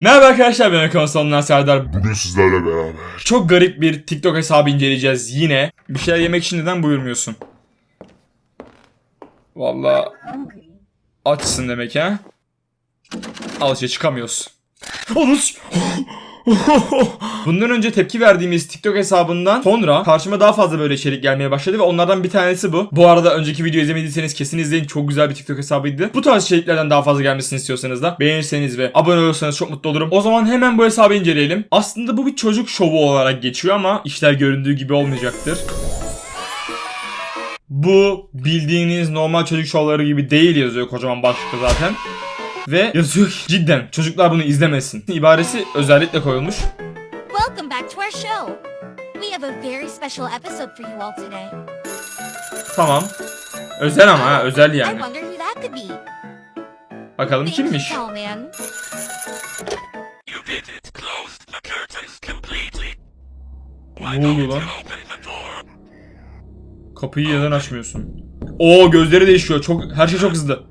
Merhaba arkadaşlar ben Konsolundan Serdar. Bugün sizlerle beraber Çok garip bir TikTok hesabı inceleyeceğiz yine. Bir şeyler yemek için neden buyurmuyorsun? Vallahi açsın demek ha. Al işte çıkamıyoruz. Onu s- Bundan önce tepki verdiğimiz TikTok hesabından sonra karşıma daha fazla böyle içerik gelmeye başladı ve onlardan bir tanesi bu. Bu arada önceki videoyu izlemediyseniz kesin izleyin. Çok güzel bir TikTok hesabıydı. Bu tarz içeriklerden daha fazla gelmesini istiyorsanız da beğenirseniz ve abone olursanız çok mutlu olurum. O zaman hemen bu hesabı inceleyelim. Aslında bu bir çocuk şovu olarak geçiyor ama işler göründüğü gibi olmayacaktır. Bu bildiğiniz normal çocuk şovları gibi değil yazıyor kocaman başlıkta zaten. Ve yazıyor ki cidden çocuklar bunu izlemesin. İbaresi özellikle koyulmuş. Welcome back to our show. We have a very special episode for you all today. Tamam. Özel ama ha özel I yani. wonder who that could be. Bakalım Thank you, kimmiş? tall man. Ne oluyor lan? Kapıyı neden açmıyorsun? Oo gözleri değişiyor. Çok her şey çok hızlı.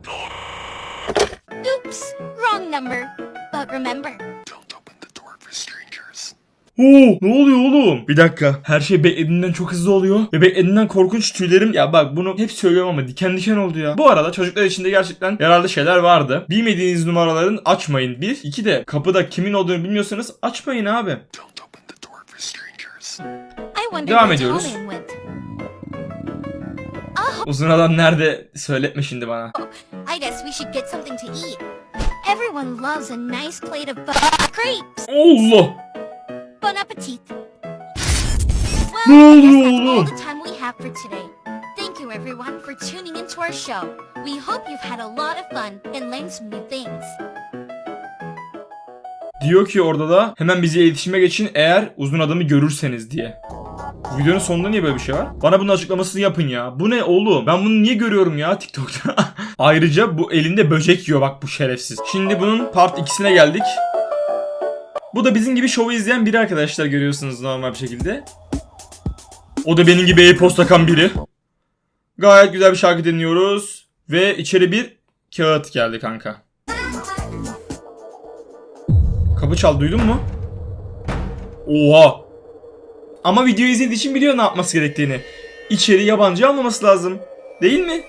Number. But remember, Don't open the door for strangers. Oo ne oluyor oğlum? Bir dakika. Her şey beklediğimden çok hızlı oluyor. Ve beklediğimden korkunç tüylerim. Ya bak bunu hep söylüyorum ama diken diken oldu ya. Bu arada çocuklar içinde gerçekten yararlı şeyler vardı. Bilmediğiniz numaraların açmayın. Bir. iki de kapıda kimin olduğunu bilmiyorsanız açmayın abi. Don't open the door for strangers. Devam ediyoruz. Uzun adam nerede? Söyletme şimdi bana. I guess we should get something to eat. Everyone loves a nice plate of crepes. Allah! Bon appetit. Ne oluyor all oğlum? the time we have for today. Thank you everyone for tuning into our show. We hope you've had a lot of fun and learned some new things. Diyor ki orada da hemen bize iletişime geçin eğer uzun adamı görürseniz diye. Videonun sonunda niye böyle bir şey var? Bana bunun açıklamasını yapın ya. Bu ne oğlum? Ben bunu niye görüyorum ya TikTok'ta? Ayrıca bu elinde böcek yiyor bak bu şerefsiz. Şimdi bunun part 2'sine geldik. Bu da bizim gibi şovu izleyen biri arkadaşlar görüyorsunuz normal bir şekilde. O da benim gibi e-post takan biri. Gayet güzel bir şarkı dinliyoruz. Ve içeri bir kağıt geldi kanka. Kapı çal duydun mu? Oha. Ama videoyu izlediği için biliyor ne yapması gerektiğini. İçeri yabancı almaması lazım. Değil mi?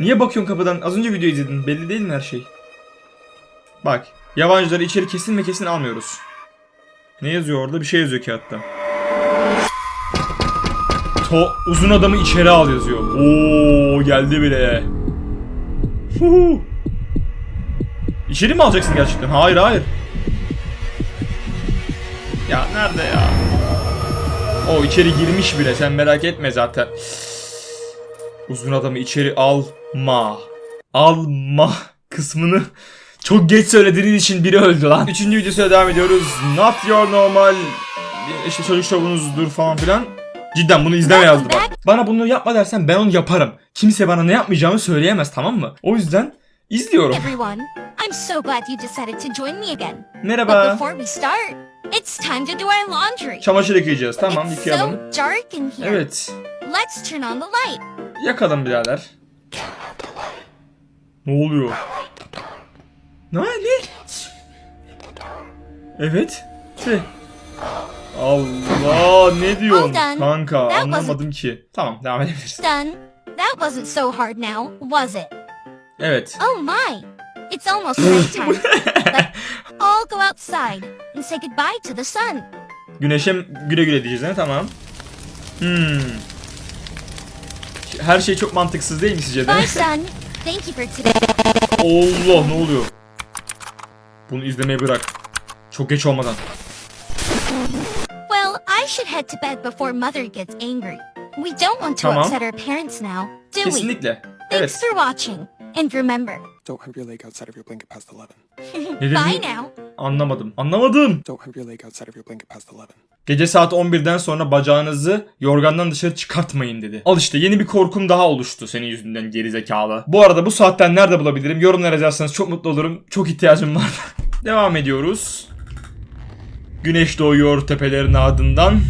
Niye bakıyorsun kapıdan? Az önce video izledin. Belli değil mi her şey? Bak. Yabancıları içeri kesin ve kesin almıyoruz. Ne yazıyor orada? Bir şey yazıyor kağıtta. To uzun adamı içeri al yazıyor. Oo geldi bile. Huhu. İçeri mi alacaksın gerçekten? Hayır hayır. Ya nerede ya? O içeri girmiş bile sen merak etme zaten. Uzun adamı içeri alma. Alma kısmını çok geç söylediğiniz için biri öldü lan. Üçüncü videosuna devam ediyoruz. Not your normal işte çocuk şovunuzdur falan filan. Cidden bunu izleme yazdı bak. Bana bunu yapma dersen ben onu yaparım. Kimse bana ne yapmayacağımı söyleyemez tamam mı? O yüzden izliyorum. Everyone, I'm so glad you decided to join me again. But Merhaba. before we start, it's time to do our laundry. Çamaşır yıkayacağız. Tamam it's yıkayalım. so dark in here. Evet. Let's turn on the light. Yakalım birader. Ne oluyor? Ne? Ne? Evet. De. Allah ne diyorsun done. kanka That anlamadım ki. Tamam devam edebiliriz. Done. That wasn't so hard now, was it? Evet. Oh my! It's almost nighttime. All go outside and say goodbye to the sun. Güneşe güle güle diyeceğiz ne? Tamam. Hmm. Her şey çok mantıksız değil mi sizce de? Bye, sun. Thank you for today. Allah ne oluyor? Bunu izlemeyi bırak. Çok geç olmadan. Well, I should head to bed before Mother gets angry. We don't want to Tamam. upset our parents now, do we? Kesinlikle. Thanks Evet. for watching. And remember, Don't have your leg outside of your blanket past 11. Ne dedin? bye now. Anlamadım. Anlamadım. Don't have your leg outside of your blanket past 11. Gece saat 11'den sonra bacağınızı yorgandan dışarı çıkartmayın dedi. Al işte yeni bir korkum daha oluştu senin yüzünden gerizekalı. Bu arada bu saatten nerede bulabilirim? Yorumlara yazarsanız çok mutlu olurum. Çok ihtiyacım var. Devam ediyoruz. Güneş doğuyor tepelerin ardından.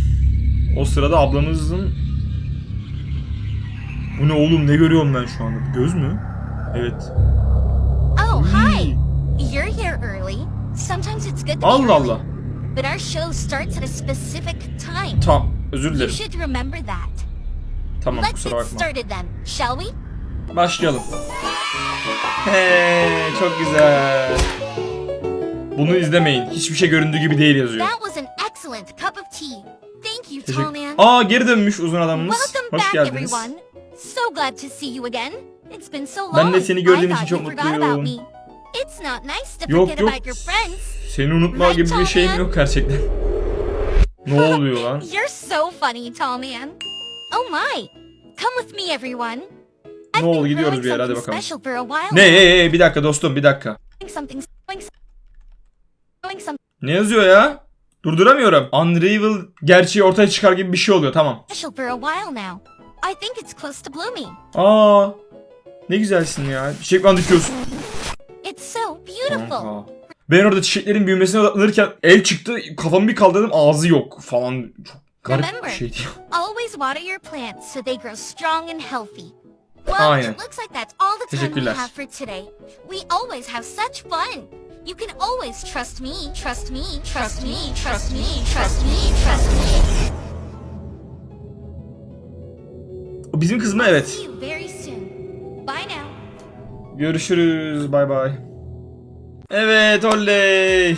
O sırada ablamızın... Bu ne oğlum ne görüyorum ben şu anda? Göz mü? Evet. Oh, hi. You're here early. Sometimes it's good to be Allah early, Allah. but our show starts at a specific time. Tamam özür You dilerim. should remember that. Tamam Let's kusura get bakma. started then, shall we? Başlayalım. He, çok güzel. Bunu izlemeyin. Hiçbir şey göründüğü gibi değil yazıyor. That was an excellent cup of tea. Thank you, Teşekkür. man. Aa geri dönmüş uzun adamımız. Welcome Hoş back, geldiniz. everyone. So glad to see you again. It's been so long. Ben de seni gördüğüm I için thought çok you forgot about mutluyum. me. It's not nice to Yok forget yok. about your friends. Seni unutma Right, gibi bir şeyim yok gerçekten. ne oluyor lan? You're so funny, tall man. Oh my. Come with me, everyone. I've Ne oldu, been gidiyoruz bir yere, hadi something bakalım. special for a while Ne ee, ee, bir dakika dostum bir dakika. Something, some- Ne yazıyor ya? Durduramıyorum. Unravel gerçeği ortaya çıkar gibi bir şey oluyor tamam. special for a while now. I think it's close to blooming. Aa ne güzelsin ya. Çiçek falan dikiyorsun. It's so beautiful. Ben orada çiçeklerin büyümesine odaklanırken el çıktı kafamı bir kaldırdım ağzı yok falan. Çok garip bir Remember. şeydi ya. Always water your plants so they grow strong and healthy. Well, Aynen. it looks like that's all the time we have for today. We always have such fun. You can always trust me, trust me, trust me, trust me, trust me, trust me. O bizim kız mı? Evet. See you very soon. Bye now. Görüşürüz. Bay bay. Evet oley.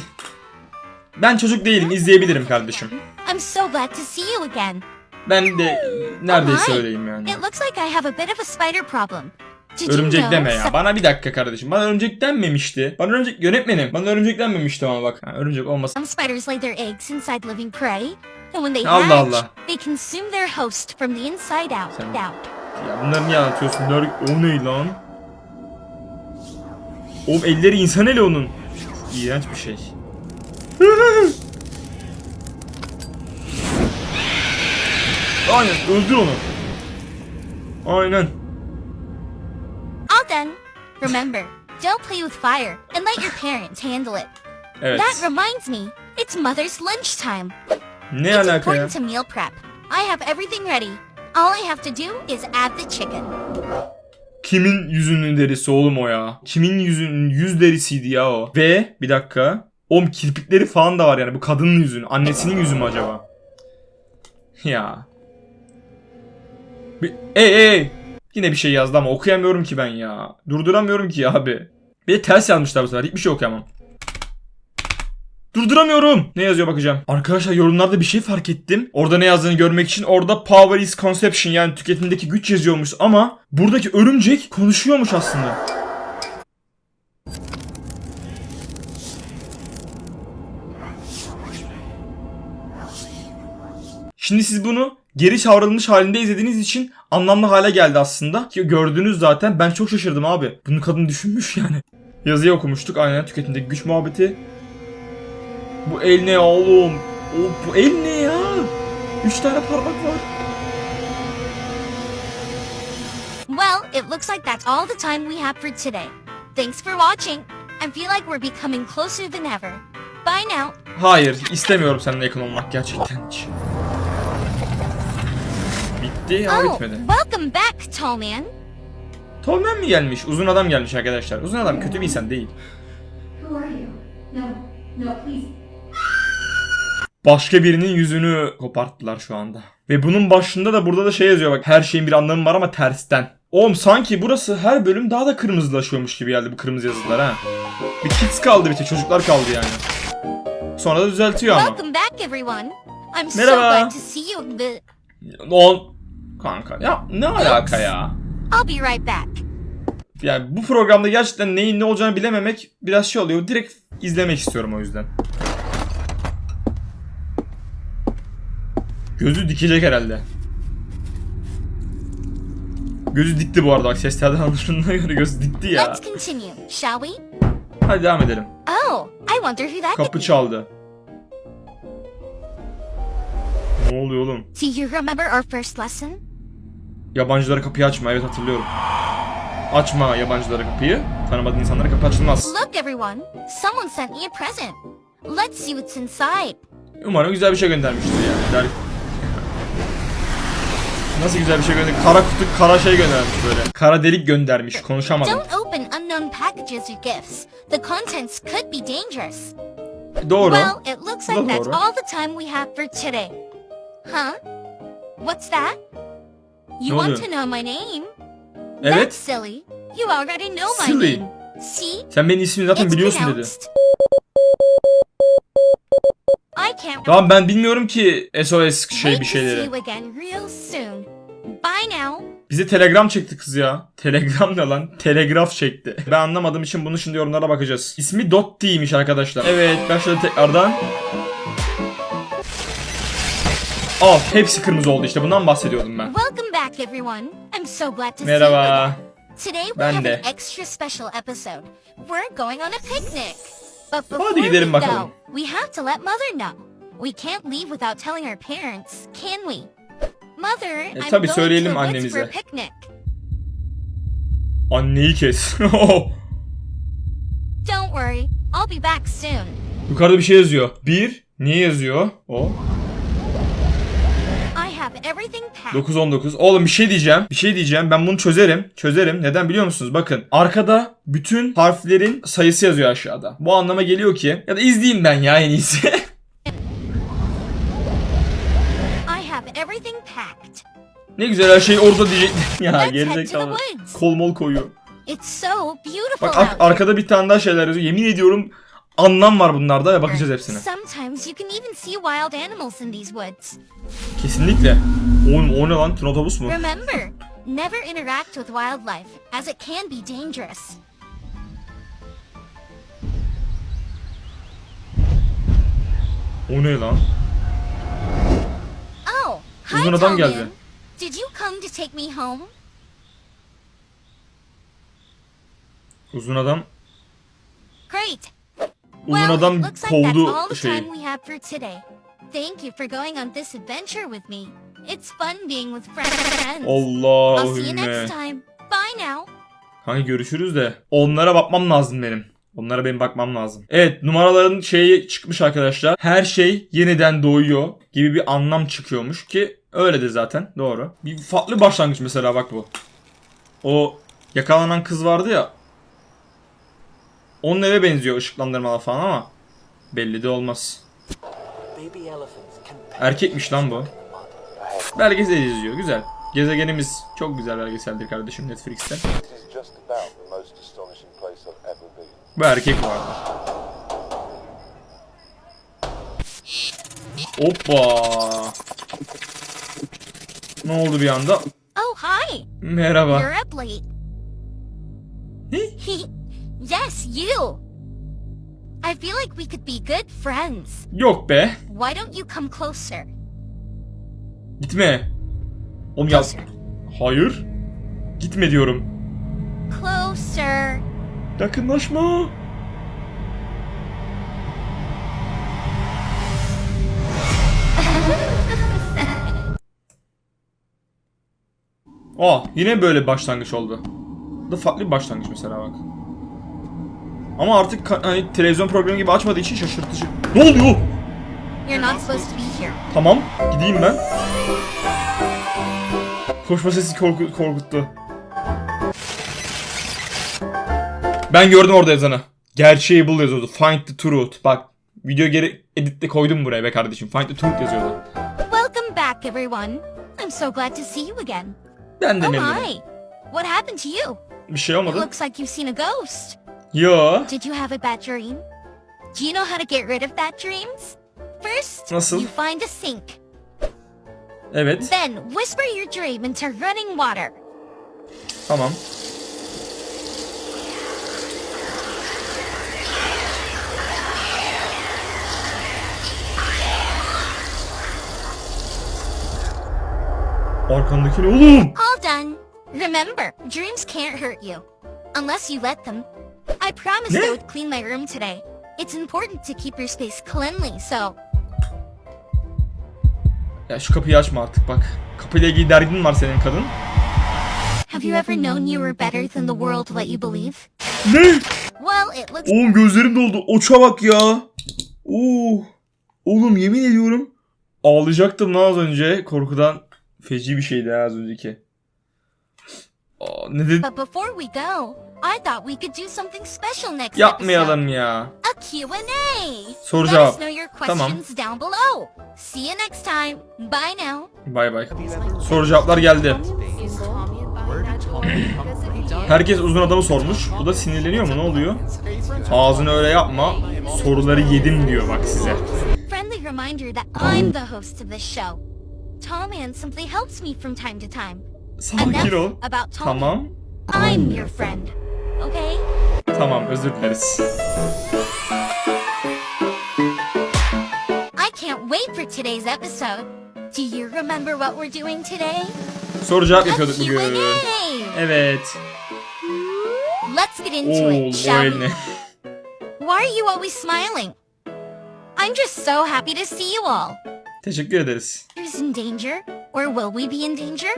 Ben çocuk değilim izleyebilirim kardeşim. I'm so glad to see you again. Ben de neredeyse öyleyim yani. It looks like I have a bit of a spider problem. Örümcek deme ya. Bana bir dakika kardeşim. Bana örümcek denmemişti. Bana örümcek yönetmenim. Bana örümcek denmemişti ama bak. Ha, örümcek olmasın. Some spiders lay their eggs inside living prey, and when they hatch, Allah. they consume their host from the inside out. Sen- out. Ya bunları niye anlatıyorsun? O ne lan? Oğlum elleri insan eli onun. İğrenç bir şey. Aynen öldür onu. Aynen. All done. Remember, don't play with fire and let your parents handle it. Evet. That reminds me, it's Mother's lunchtime. Ne It's alaka ya? important to meal prep. I have everything ready. All I have to do is add the chicken. Kimin yüzünün derisi oğlum o ya? Kimin yüzünün yüz derisiydi ya o? Ve bir dakika. Oğlum kirpikleri falan da var yani bu kadının yüzünün. Annesinin yüzü mü acaba? Ya. Bir, ey ey. Yine bir şey yazdı ama okuyamıyorum ki ben ya. Durduramıyorum ki abi. Bir de ters yazmışlar bu sefer. Hiçbir şey okuyamam. Durduramıyorum. Ne yazıyor bakacağım. Arkadaşlar yorumlarda bir şey fark ettim. Orada ne yazdığını görmek için orada power is conception yani tüketimdeki güç yazıyormuş ama buradaki örümcek konuşuyormuş aslında. Şimdi siz bunu geri çağrılmış halinde izlediğiniz için anlamlı hale geldi aslında. Ki gördünüz zaten ben çok şaşırdım abi. Bunu kadın düşünmüş yani. Yazıyı okumuştuk aynen tüketimdeki güç muhabbeti. Bu el ne oğlum? O, bu el ne ya? Üç tane parmak var. Well, it looks like that's all the time we have for today. Thanks for watching. I feel like we're becoming closer than ever. Bye now. Hayır istemiyorum seninle yakın olmak gerçekten hiç. Bitti ama Oh, bitmedi. welcome back, tall man. Tolman mi gelmiş? Uzun adam gelmiş arkadaşlar. Uzun adam kötü bir insan değil. Who are you? No, no, please. Başka birinin yüzünü koparttılar şu anda. Ve bunun başında da burada da şey yazıyor bak. Her şeyin bir anlamı var ama tersten. Oğlum sanki burası her bölüm daha da kırmızılaşıyormuş gibi geldi bu kırmızı yazılar ha. Bir kids kaldı bir tek çocuklar kaldı yani. Sonra da düzeltiyor ama. Merhaba. On kanka ya ne alaka ya? I'll be right back. Yani bu programda gerçekten neyin ne olacağını bilememek biraz şey oluyor. Direkt izlemek istiyorum o yüzden. Gözü dikecek herhalde. Gözü dikti bu arada bak seslerden anlaşıldığına göre gözü dikti ya. Let's continue, shall we? Hadi devam edelim. Oh, I wonder who that Kapı çaldı. Ne oluyor oğlum? Do you remember our first lesson? Yabancılara kapıyı açma evet hatırlıyorum. Açma yabancılara kapıyı. Tanımadığın insanlara kapı açılmaz. Look, everyone. Someone sent me a present. Let's see what's inside. Umarım güzel bir şey göndermiştir yani. Der... Nasıl güzel bir şey göndermiş? Kara kutu, kara şey göndermiş böyle. Kara delik göndermiş. Konuşamadım. Don't open unknown packages or gifts. The contents could be dangerous. Doğru. Well, it looks like that's all the time we have for today. Huh? What's that? You want to know my name? Evet. That's silly. You already know my Silly. name. See? Sen benim ismimi zaten It's biliyorsun dedi. pronounced. Tamam ben bilmiyorum ki SOS şey bir şeyleri. Bye now. Bize telegram çekti kız ya. Telegram ne lan? Telegraf çekti. Ben anlamadığım için bunu şimdi yorumlara bakacağız. İsmi Dotti'ymiş arkadaşlar. Evet başladı tekrardan. Al hepsi kırmızı oldu işte bundan bahsediyordum ben. Welcome back, everyone. I'm so glad to see you Merhaba. Today we Ben have de. an extra special episode. We're going on a picnic. But before Hadi gidelim we bakalım. go, we have to let Mother know. We can't leave without telling our parents, can we? Mother, I'm E, tabii going söyleyelim annemize. Anneyi kes. Don't worry, I'll be back soon. Yukarıda bir şey yazıyor. Bir. Niye yazıyor? O. I have everything packed. 919. Oğlum bir şey diyeceğim. Bir şey diyeceğim. Ben bunu çözerim. Çözerim. Neden biliyor musunuz? Bakın. Arkada bütün harflerin sayısı yazıyor aşağıda. Bu anlama geliyor ki. Ya da izleyeyim ben ya en iyisi. ne güzel her şey orada diyecek. ya gerizekalı. Kol mol koyuyor. Bak ar- arkada bir tane daha şeyler yazıyor. Yemin ediyorum anlam var bunlarda ve bakacağız hepsine. Kesinlikle. Oğlum o ne lan? Tren otobüs mu? Remember, never interact with wildlife, as it can be dangerous. O ne lan? Oh, Uzun adam geldi. Did you come to take me home? Uzun adam Great. uzun well, adam looks like that's all kovdu the şeyi. time we have for today. Thank you for going on this adventure with me. It's fun being with friends. I'll see you Allahümme. next time. Bye now. Hani görüşürüz de onlara bakmam lazım benim. Onlara benim bakmam lazım. Evet numaraların şeyi çıkmış arkadaşlar. Her şey yeniden doğuyor gibi bir anlam çıkıyormuş ki öyledir zaten doğru. Bir farklı başlangıç mesela bak bu. O yakalanan kız vardı ya. Onun eve benziyor ışıklandırmalar falan ama belli de olmaz. Erkekmiş lan bu. Belgesel izliyor güzel. Gezegenimiz çok güzel belgeseldir kardeşim Netflix'te. Bu erkek vardı. Hoppa. Ne oldu bir anda? Oh, hi. Merhaba. You're up late. Yes, you. I feel like we could be good friends. Yok be. Why don't you come closer? Gitme. Oğlum ya. Closer. Hayır. Gitme diyorum. Closer. Yakınlaşma. Aa yine böyle bir başlangıç oldu. Bu da farklı bir başlangıç mesela bak. Ama artık hani televizyon programı gibi açmadığı için şaşırtıcı. Ne oluyor? Tamam gideyim ben. Koşma sesi korku- korkuttu. Ben gördüm orada yazanı. Gerçeği bul yazıyordu. Find the truth. Bak video geri editle koydum buraya be kardeşim. Find the truth yazıyordu. Welcome back, everyone. I'm so glad to see you again. Ben de Oh memnunum. my. What happened to you? Bir şey It olmadı. looks like you've seen a ghost. Yo. Did you have a bad dream? Do you know how to get rid of bad dreams? First, Nasıl? you find a sink. Evet. Then, whisper your dream into running water. Tamam. Arkandaki ne oğlum? All done. Remember, dreams can't hurt you. Unless you let them. I promised I Ne? would clean my room today. It's important to keep your space cleanly, so... Ya şu kapıyı açma artık bak. Kapıyla ilgili derdin var senin kadın. Have you ever known you were better than the world let you believe? Ne? Well, it looks Oğlum gözlerim doldu. Oça bak ya. Oo. Oğlum yemin ediyorum. Ağlayacaktım lan az önce. Korkudan feci bir şeydi ha az önceki. Aa, ne dedi? But before we go, I thought we could do something special next Yapmayalım ya. A Q&A. Soru Let cevap. us know your Tamam. questions down below. See you next time. Bye now. Bay bay. Soru cevaplar geldi. Herkes uzun adamı sormuş. Bu da sinirleniyor mu? Ne oluyor? Ağzını öyle yapma. Soruları yedim diyor bak size. Friendly reminder that I'm the host of this show. Tall Man simply helps me from time to time. Sakin ol. about Tall Man. Tamam. I'm your friend. Okay? Tamam özür dileriz. I can't wait for today's episode. Do you remember what we're doing today? Soru cevap yapıyorduk bugün. Q&A. Evet. Let's get into Oo, it, o shall el we? ne? Why are you always smiling? I'm just so happy to see you all. Teşekkür ederiz. Who's in danger? Or will we be in danger?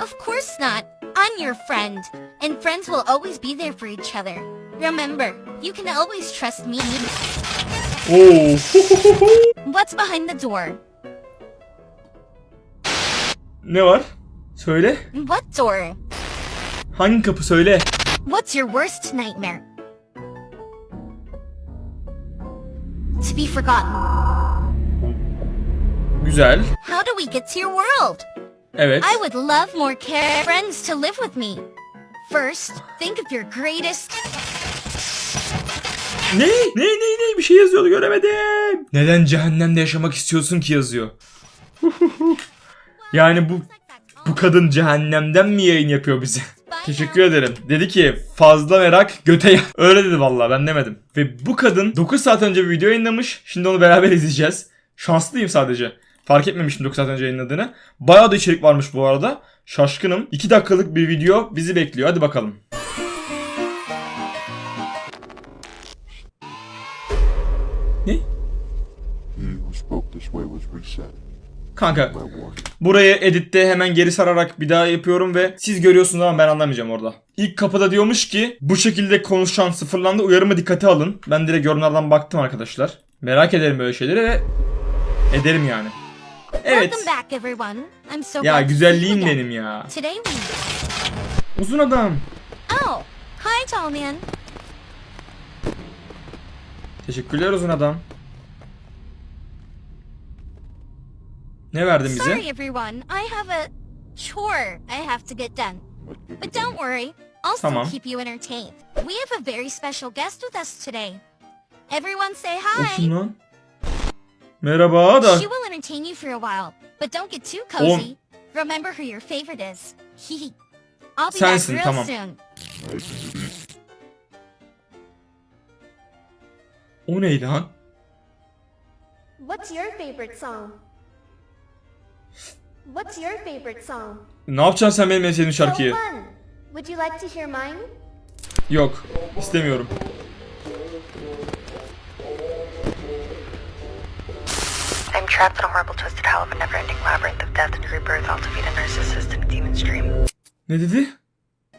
Of course not. I'm your friend. And friends will always be there for each other. Remember, you can always trust me. Oo. Oh. What's behind the door? ne var? Söyle. What door? Hangi kapı söyle. What's your worst nightmare? To be forgotten. Güzel. How do we get to your world? Evet. I would love more friends to live with me. First, think of your greatest. Ne? Ne ne ne bir şey yazıyordu göremedim. Neden cehennemde yaşamak istiyorsun ki yazıyor. yani bu bu kadın cehennemden mi yayın yapıyor bize? Teşekkür ederim. Dedi ki fazla merak göte ya. Öyle dedi vallahi ben demedim. Ve bu kadın 9 saat önce bir video yayınlamış. Şimdi onu beraber izleyeceğiz. Şanslıyım sadece. Fark etmemiştim 9 saat önce yayınladığını. Bayağı da içerik varmış bu arada. Şaşkınım. 2 dakikalık bir video bizi bekliyor. Hadi bakalım. Ne? Kanka. Burayı editte hemen geri sararak bir daha yapıyorum ve siz görüyorsunuz ama ben anlamayacağım orada. İlk kapıda diyormuş ki bu şekilde konuşan sıfırlandı uyarımı dikkate alın. Ben direkt yorumlardan baktım arkadaşlar. Merak ederim böyle şeyleri ve ederim yani. Evet. Welcome back, everyone. I'm so Ya glad to see you güzelliğim again. benim ya. Today we. Uzun adam. Oh, hi, tall man. Teşekkürler uzun adam. Ne verdin bize? Sorry, everyone. I have a chore I have to get done. But don't worry, I'll still Tamam. keep you entertained. We have a very special guest with us today. Everyone say hi. kim lan? Merhaba da. She will entertain you for a while, but don't get too cozy. Remember who your favorite is. Hee I'll be Sensin, back real tamam. soon. O ne lan? What's your favorite song? What's your favorite song? Ne yapacaksın sen benim en sevdiğim şarkıyı? So fun. Would you like to hear mine? Yok. istemiyorum. Trapped in a horrible, twisted hell of a never-ending labyrinth of death and rebirth, all to feed a narcissist and a demon's dream. Ne dedi?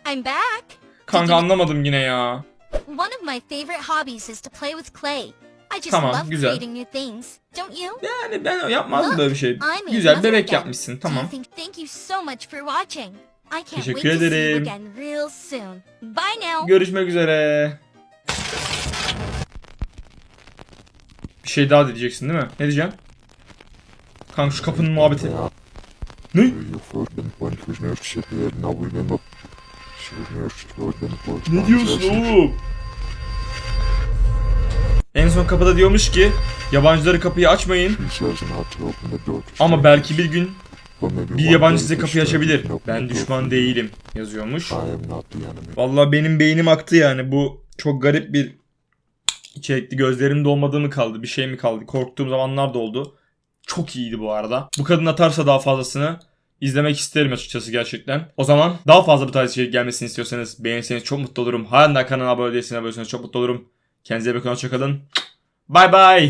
I'm back. Kanka anlamadım yine ya. One of my favorite hobbies is to play with clay. I just Tamam, love güzel. creating new things. Don't you? Yani ben yapmazdım Look, böyle bir şey. Güzel bebek again. yapmışsın tamam. think- Thank you so much for watching. I can't Teşekkür wait to see you ederim. again real soon. Bye now. Görüşmek üzere. Bir şey daha diyeceksin değil mi? Ne diyeceğim? Kanka şu kapının muhabbeti. Ne? Ne diyorsun oğlum? En son kapıda diyormuş ki yabancıları kapıyı açmayın ama belki bir gün bir yabancı size kapıyı açabilir. Ben düşman değilim yazıyormuş. Vallahi benim beynim aktı yani. Bu çok garip bir içerikli. Gözlerim dolmadığı mı kaldı? Bir şey mi kaldı? Korktuğum zamanlar da oldu. Çok iyiydi bu arada. Bu kadın atarsa daha fazlasını izlemek isterim açıkçası gerçekten. O zaman daha fazla bu tarz içerik gelmesini istiyorsanız beğenirseniz çok mutlu olurum. Halen daha kanala abone değilseniz abone olursanız çok mutlu olurum. Kendinize bakın. Hoşçakalın. Bye bye.